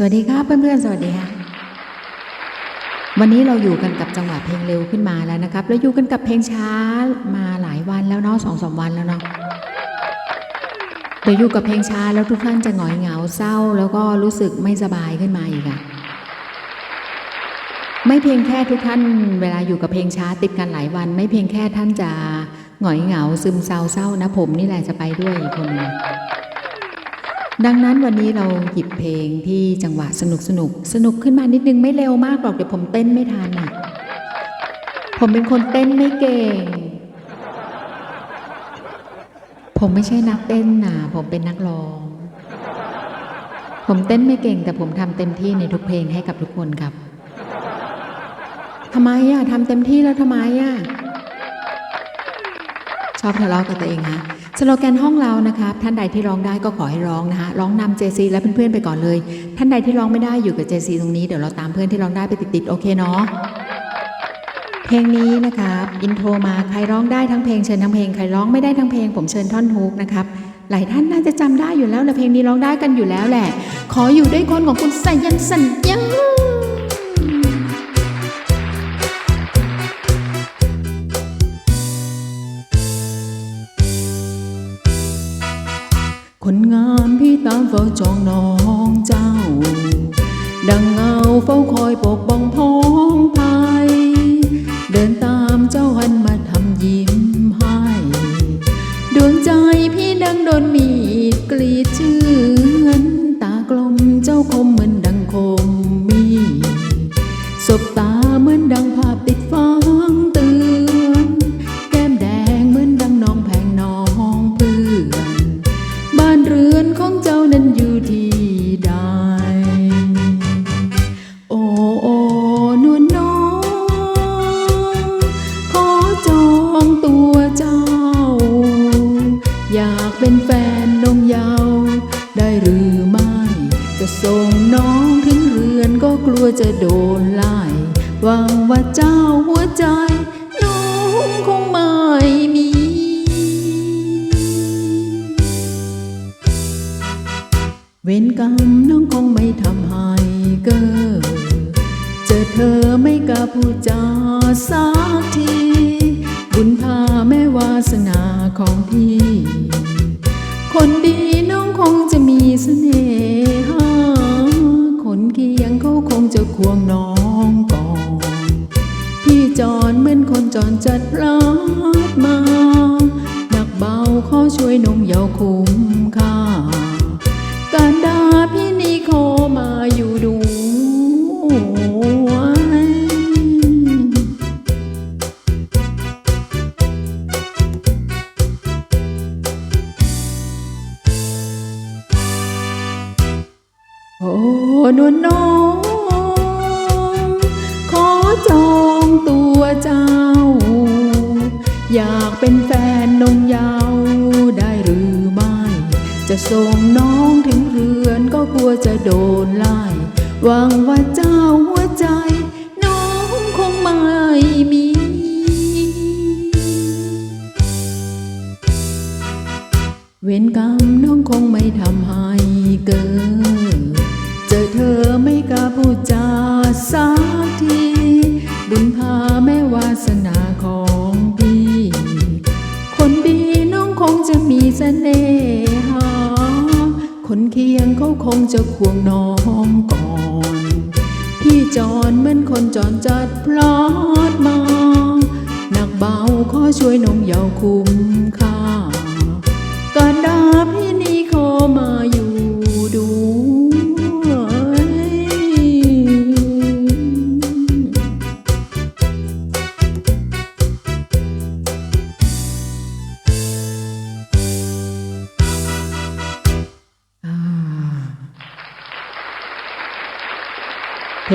สวัสดีครับเพื่อนๆ สวัสดีค่ะวันนี้เราอยู่กันกับจังหวะเพลงเร็วขึ้นมาแล้วนะครับ แล้วอยู่กันกับเพลงช้ามาหลายวันแล้วเนาะสองสามวันแล้วเนาะเดี๋ยวอยู่กับเพลงช้าแล้วทุกท่านจะหงอยเหงาเศร้า แล้วก็รู้สึกไม่สบายขึ้นมาอีกอะไม่เพียงแค่ทุกท่านเวลาอยู่กับเพลงช้าติดกันหลายวัน ไม่เพียงแค่ท่านจะหงอยเหงาซึมเศร้าเศร้านะผมนี่แหละจะไปด้วยอีกคนนึง ดังนั้นวันนี้เราหยิบเพลงที่จังหวะสนุกสนุกสนุกขึ้นมานิดนึงไม่เร็วมากหรอกเดี๋ยวผมเต้นไม่ทันอะผมเป็นคนเต้นไม่เก่ง ผมไม่ใช่นักเต้นนะผมเป็นนักร้อง ผมเต้นไม่เก่ง แต่ผมทำเต็มที่ในทุกเพลงให้กับทุกคนครับทำไมอะทำเต็มที่แล้วทำไมอะ ชอบทะเลาะกับตัวเองฮะสโลแกนห้องเรานะครับท่านใดที่ร้องได้ก็ขอให้ร้องนะคะร้องนำเจซีและเพื่อนๆไปก่อนเลย ท่านใดที่ร้องไม่ได้อยู่กับเจซีตรงนี้เดี๋ยวเราตามเพื่อนที่ร้องได้ไปติดๆโอเคเนาะเพลงนี้นะครับอินโทรมาใครร้องได้ทั้งเพลงเชิญทั้งเพลงใครร้องไม่ได้ทั้งเพลง ผมเชิญท่อนฮุกนะครับหลายท่านน่าจะจำได้อยู่แล้วและเพลงนี้ร้องได้กันอยู่แล้วแหละ ขออยู่ด้วยคนของคุณสายันสัญญา เฝ้าจองน้องเจ้า ดังเงาเฝ้าคอยปกป้องพ้องไทยเดินตามเจ้าหันมาทำยิ้มให้ ดวงใจพี่ดังโดนมีดกรีดชื่อ พูดจาสักที บุญพาแม่วาสนาของพี่ คนดีน้องคงจะมีเสน่หาคนเคียงเขาคงจะควงน้องก่อน พี่จอนเหมือนคนจอนจัดพลาดมาหนักเบาขอช่วยนมเยาวคุ้มค่า การดาพี่นี่โคมาอยู่ด้ นวลน้อง ขอจองตัวเจ้า อยากเป็นแฟนนงยาวได้หรือไม่ จะส่งน้องถึงเรือนก็กลัวจะโดนไล่หวังว่าเจ้า คนเคียงเขาคงจะควงน้องก่อน พี่จอนเหมือนคนจอนจัดพลอดมาหนักเบาขอช่วยน้องเยาวคุ้มค่า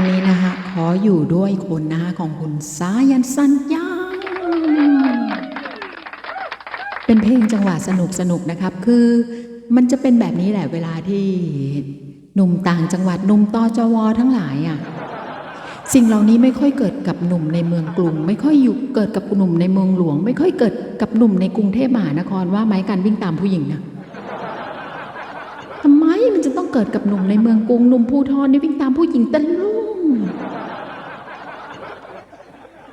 งนี้นะคะขออยู่ด้วยคนนะคะของคุณสายันสัญญาเป็นเพลงจังหวะสนุกสนุกนะครับ คือมันจะเป็นแบบนี้แหละเวลาที่หนุ่มต่างจังหวัดหนุ่มตอจวทั้งหลายอะสิ่งเหล่านี้ไม่ค่อยเกิดกับหนุ่มในเมืองกรุง ไม่ค่อยอยู่เกิดกับหนุ่มในเมืองหลวง ไม่ค่อยเกิดกับหนุ่มในกรุงเทพมหานครว่าไหมการวิ่งตามผู้หญิงนะทำไมมันจะต้องเกิดกับหนุ่มในเมืองกรุงหนุ่มภูทรนี่วิ่งตามผู้หญิงตลุ่ม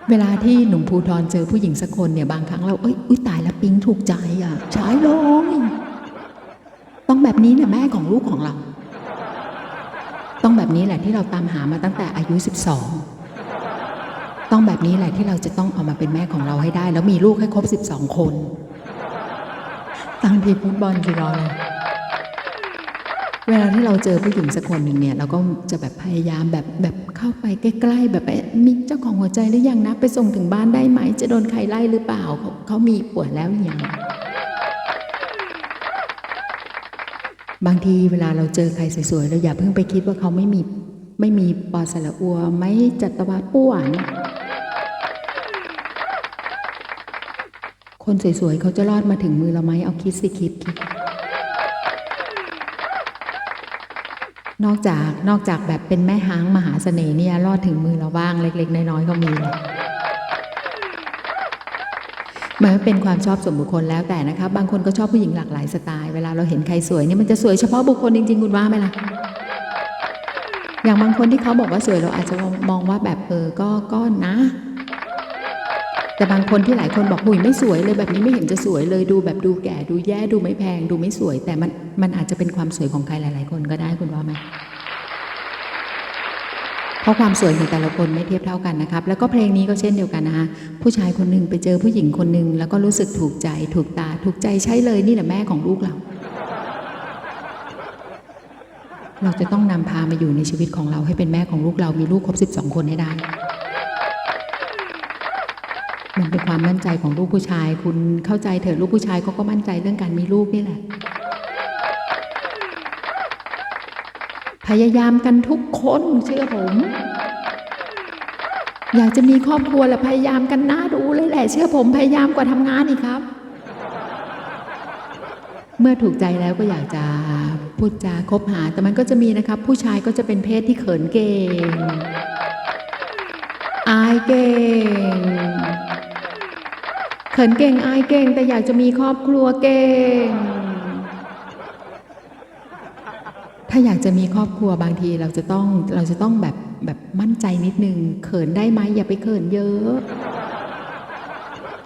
เวลาที่หนุ่มภูทรเจอผู้หญิงสักคนเนี่ยบางครั้งเราเอ้ยอุ้ยตายแล้วปิ๊งถูกใจอะใช้เลยต้องแบบนี้เนี่ยแม่ของลูกของเรา ต้องแบบนี้แหละที่เราตามหามาตั้งแต่อายุ 12 ต้องแบบนี้แหละที่เราจะต้องเอามาเป็นแม่ของเราให้ได้ แล้วมีลูกให้ครบ 12 คน ตั้งทีฟุตบอลสิรอเลย เวลาที่เราเจอผู้หญิงสักคนหนึ่งเนี่ยเราก็จะแบบพยายามแบบแบบเข้าไปใกล้ ๆ แบบมีเจ้าของหัวใจหรือยังนะไปส่งถึงบ้านได้ไหม จะโดนใครไล่หรือเปล่าเขาเขามีผัวแล้วหรือยังบางทีเวลาเราเจอใครสวยๆเราอย่าเพิ่งไปคิดว่าเขาไม่มีไม่มีปอสระอัวไม่จัตวาป้วนคนสวยๆเขาจะรอดมาถึงมือเราไหมเอาคิดสิคิดคิด นอกจากนอกจากแบบเป็นแม่ห้างมหาเสน่ห์เนี่ยรอดถึงมือเราบ้างเล็ก ๆ น้อยๆก็มีมันเป็นความชอบส่วนบุคคลแล้วแต่นะคะบางคนก็ชอบผู้หญิงหลากหลายสไตล์เวลาเราเห็นใครสวยเนี่ยมันจะสวยเฉพาะบุคคลจริงๆ คุณว่าไหมล่ะอย่างบางคนที่เขาบอกว่าสวยเราอาจจะมองว่าแบบเออก็ก็นะ แต่บางคนที่หลายคนบอกหุยไม่สวยเลยแบบนี้ไม่เห็นจะสวยเลยดูแบบดูแก่ดูแย่ดูไม่แพง ดูไม่สวย แต่มันมันอาจจะเป็นความสวยของใครหลาย ๆ คนก็ได้คุณว่าไหมเพราะความสวยของแต่ละคนไม่เทียบเท่ากันนะครับ แล้วก็เพลงนี้ก็เช่นเดียวกันนะคะผู้ชายคนหนึ่งไปเจอผู้หญิงคนหนึ่งแล้วก็รู้สึกถูกใจ ถูกตา ถูกใจใช่เลยนี่แหละแม่ของลูกเรา เราจะต้องนำพามาอยู่ในชีวิตของเราให้เป็นแม่ของลูกเรามีลูกครบ 12 คนให้ได้ มันเป็น ความมั่นใจของลูกผู้ชาย คุณเข้าใจเถอะลูกผู้ชายเขาก็มั่นใจเรื่องการมีลูกนี่แหละ พยายามกันทุกคนเชื่อผม อยากจะมีครอบครัวและพยายามกันน่าดูเลยแหละ เชื่อผมพยายามกว่าทำงานอีกครับ เมื่อถูกใจแล้วก็อยากจะพูดจาคบหา แต่มันก็จะมีนะครับ ผู้ชายก็จะเป็นเพศที่เขินเก่งอายเก่ง เขินเก่งอายเก่ง แต่อยากจะมีครอบครัวเก่ง ถ้าอยากจะมีครอบครัวบางทีเราจะต้องเราจะต้องแบบแบบมั่นใจนิดนึง เขินได้ไหมอย่าไปเขินเยอะ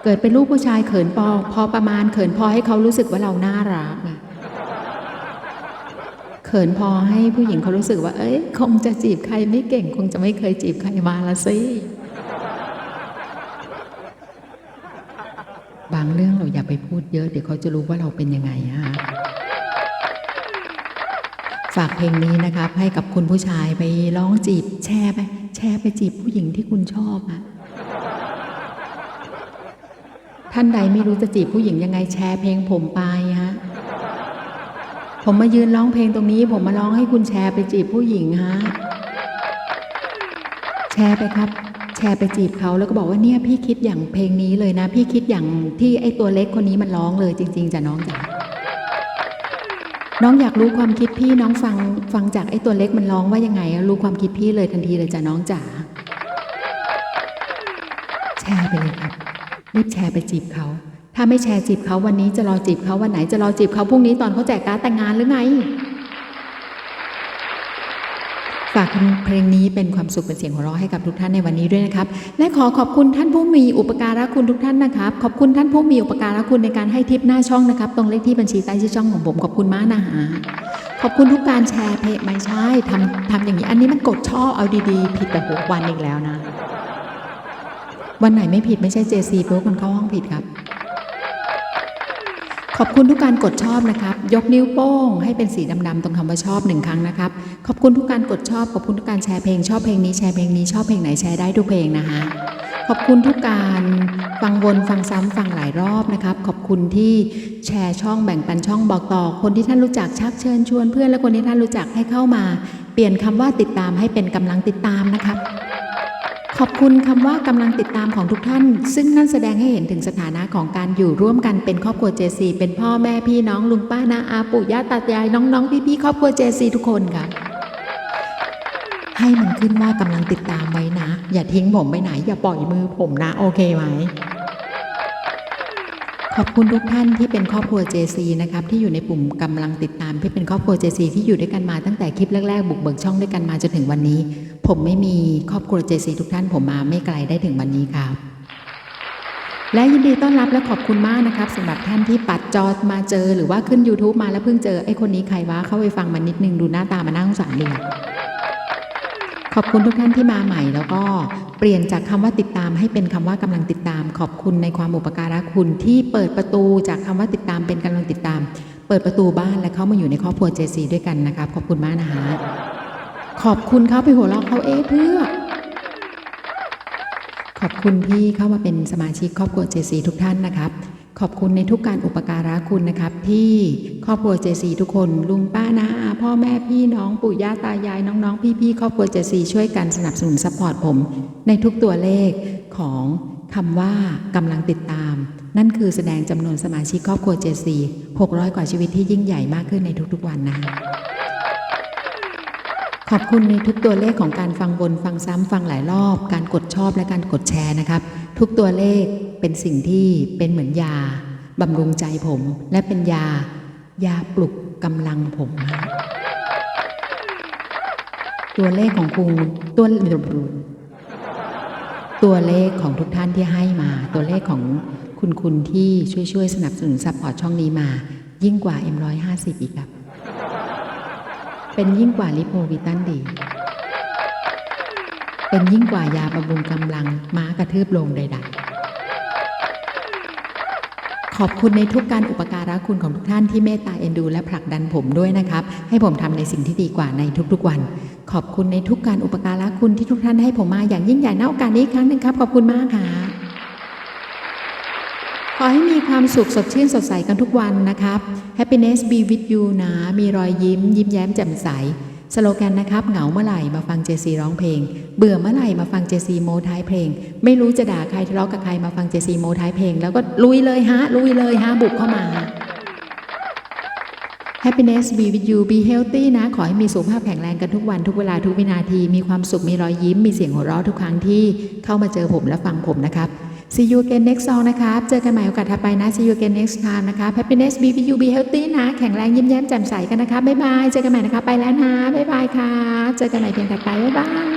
เกิดเป็นลูกผู้ชายเขินพอพอประมาณเขินพอให้เขารู้สึกว่าเราน่ารักอะเขินพอให้ผู้หญิงเขารู้สึกว่า เอ้ย คงจะจีบใครไม่เก่ง คงจะไม่เคยจีบใครมาละสิ บางเรื่องเราอย่าไปพูดเยอะ เดี๋ยวเขาจะรู้ว่าเราเป็นยังไงนะคะฝากเพลงนี้นะครับให้กับคุณผู้ชายไปร้องจีบ แชร์ไปแชร์ไปจีบผู้หญิงที่คุณชอบอะท่านใดไม่รู้จะจีบผู้หญิงยังไงแชร์เพลงผมไปฮะผมมายืนร้องเพลงตรงนี้ ผมมาร้องให้คุณแชร์ไปจีบผู้หญิงฮะแชร์ไปครับ แชร์ไปจีบเขาแล้วก็บอกว่าเนี่ยพี่คิดอย่างเพลงนี้เลยนะ พี่คิดอย่างที่ไอ้ตัวเล็กคนนี้มันร้องเลยจริง ๆจ้ะน้องจ๋าน้องอยากรู้ความคิดพี่น้องฟังฟังจากไอ้ตัวเล็กมันร้องว่ายังไง รู้ความคิดพี่เลยทันทีเลยจ้ะน้องจ๋าแชร์ไปเลยครับรีบแชร์ไปจีบเขาถ้าไม่แชร์จีบเขาวันนี้จะรอจีบเขาวันไหนจะรอจีบเขาพรุ่งนี้ตอนเขาแจกการ์ดแต่งงานหรือไง ฝากเพลงนี้เป็นความสุขเป็นเสียงหัวเราะให้กับทุกท่านในวันนี้ด้วยนะครับ และขอขอบคุณท่านผู้มีอุปการะคุณทุกท่านนะครับ ขอบคุณท่านผู้มีอุปการะคุณในการให้ทิปหน้าช่องนะครับ ตรงเลขที่บัญชีใต้ชื่อช่องของผมขอบคุณมากนะฮะขอบคุณทุกการแชร์เพจไม่ใช่ทำทำอย่างนี้ อันนี้มันกดชอบเอาดีๆ ผิดแต่หกวันอีกแล้วนะ วันไหนไม่ผิดไม่ใช่ JC เพราะว่าคุณเข้าห้องผิดครับ ขอบคุณทุกการกดชอบนะครับ ยกนิ้วโป้งให้เป็นสีดำๆตรงคำว่าชอบหนึ่งครั้งนะครับ ขอบคุณทุกการกดชอบ ขอบคุณทุกการแชร์เพลง ชอบเพลงนี้แชร์เพลงนี้ชอบเพลงไหนแชร์ได้ทุกเพลงนะคะขอบคุณทุกการฟังวนฟังซ้ำฟังหลายรอบนะครับ ขอบคุณที่แชร์ช่องแบ่งปันช่องบอกต่อ คนที่ท่านรู้จักชักเชิญชวนเพื่อนและคนที่ท่านรู้จักให้เข้ามา เปลี่ยนคำว่าติดตามให้เป็นกำลังติดตามนะครับ ขอบคุณคำว่ากำลังติดตามของทุกท่าน ซึ่งนั่นแสดงให้เห็นถึงสถานะของการอยู่ร่วมกันเป็นครอบครัวเจซีเป็นพ่อแม่พี่น้องลุงป้านาอาปู่ย่าตายาย น้องๆ พี่ๆครอบครัวเจซีทุกคนค่ะ ให้มันขึ้นว่ากำลังติดตามไว้นะ อย่าทิ้งผมไปไหน อย่าปล่อยมือผมนะ โอเคไหม ขอบคุณทุกท่านที่เป็นครอบครัว JC นะครับที่อยู่ในปุ่มกำลังติดตามที่เป็นครอบครัว JC ที่อยู่ด้วยกันมาตั้งแต่คลิปแรกๆบุกเบิกช่องด้วยกันมาจนถึงวันนี้ ผมไม่มีครอบครัว JC ทุกท่านผมมาไม่ไกลได้ถึงวันนี้ครับและยินดีต้อนรับและขอบคุณมากนะครับสำหรับท่านที่ปัดจอมาเจอหรือว่าขึ้น YouTube มาแล้วเพิ่งเจอไอ้คนนี้ใครวะเข้าไปฟังมันนิดนึงดูหน้าตามันน่าสงสารดีอะขอบคุณทุกท่านที่มาใหม่แล้วก็ เปลี่ยนจากคำว่าติดตามให้เป็นคำว่ากำลังติดตาม ขอบคุณในความอุปการะคุณที่เปิดประตูจากคำว่าติดตามเป็นกำลังติดตาม เปิดประตูบ้านและเข้ามาอยู่ในครอบครัวเจซีด้วยกันนะครับขอบคุณมากนะฮะขอบคุณเขาไปหัวเราะเขาเอ๊เพื่อ ขอบคุณที่เข้ามาเป็นสมาชิกครอบครัวเจซีทุกท่านนะครับ ขอบคุณในทุกการอุปการะคุณนะครับ ที่ครอบครัว JC ทุกคน ลุงป้านาอาพ่อแม่พี่น้องปู่ย่าตายายน้องๆ พี่ๆครอบครัว JC ช่วยกันสนับสนุนซัพพอร์ตผม ในทุกตัวเลขของคำว่ากำลังติดตาม นั่นคือแสดงจำนวนสมาชิกครอบครัว JC 600 กว่าชีวิตที่ยิ่งใหญ่มากขึ้นในทุกๆวันนะ ขอบคุณในทุกตัวเลขของการฟังบนฟังซ้ำฟังหลายรอบ การกดชอบและการกดแชร์นะครับ ทุกตัวเลขเป็นสิ่งที่เป็นเหมือนยาบำรุงใจผม และเป็นยา ยาปลุกกำลังผม ตัวเลขของคุณตัวตัวเลขของทุกท่านที่ให้มา ตัวเลขของคุณคุณที่ช่วยช่วยๆสนับสนุนซัพพอร์ตช่องนี้มา ยิ่งกว่า M150 อีกครับ เป็นยิ่งกว่าลิโพวิตันดี เป็นยิ่งกว่ายาบำรุงกำลังม้ากระทืบลงใดๆ ขอบคุณในทุกการอุปการะคุณของทุกท่านที่เมตตาเอ็นดู และผลักดันผมด้วยนะครับ ให้ผมทำในสิ่งที่ดีกว่าในทุกๆวัน ขอบคุณในทุกการอุปการะคุณที่ทุกท่านให้ผมมาอย่างยิ่งใหญ่ณโอกาสนี้ครั้งหนึ่งครับ ขอบคุณมากค่ะ ขอให้มีความสุขสดชื่นสดใสกันทุกวันนะครับ Happiness be with you นะมีรอยยิ้ม ยิ้มแย้มแจ่มใส สโลแกนนะครับ เหงาเมื่อไหร่มาฟังเจซีร้องเพลง เบื่อเมื่อไหร่มาฟังเจซีโมท้ายเพลง ไม่รู้จะด่าใครทะเลาะกับใครมาฟังเจซีโมท้ายเพลง แล้วก็ลุยเลยฮะ ลุยเลยฮะ บุกเข้ามา Happiness be with you be healthy นะ ขอให้มีสุขภาพแข็งแรงกันทุกวันทุกเวลาทุกวินาที มีความสุขมีรอยยิ้ม มีเสียงหัวเราะทุกครั้งที่เข้ามาเจอผมและฟังผมนะครับ See you again next song นะครับ เจอกันใหม่โอกาสถัดไปนะ See you again next time นะครับ Happiness be with you be healthy นะ แข็งแรงยิ้มแย้มแจ่มใสกันนะคะ บ๊ายบาย เจอกันใหม่นะคะ ไปแล้วนะ บ๊ายบายค่ะ เจอกันใหม่เพียงถัดไป บ๊ายบาย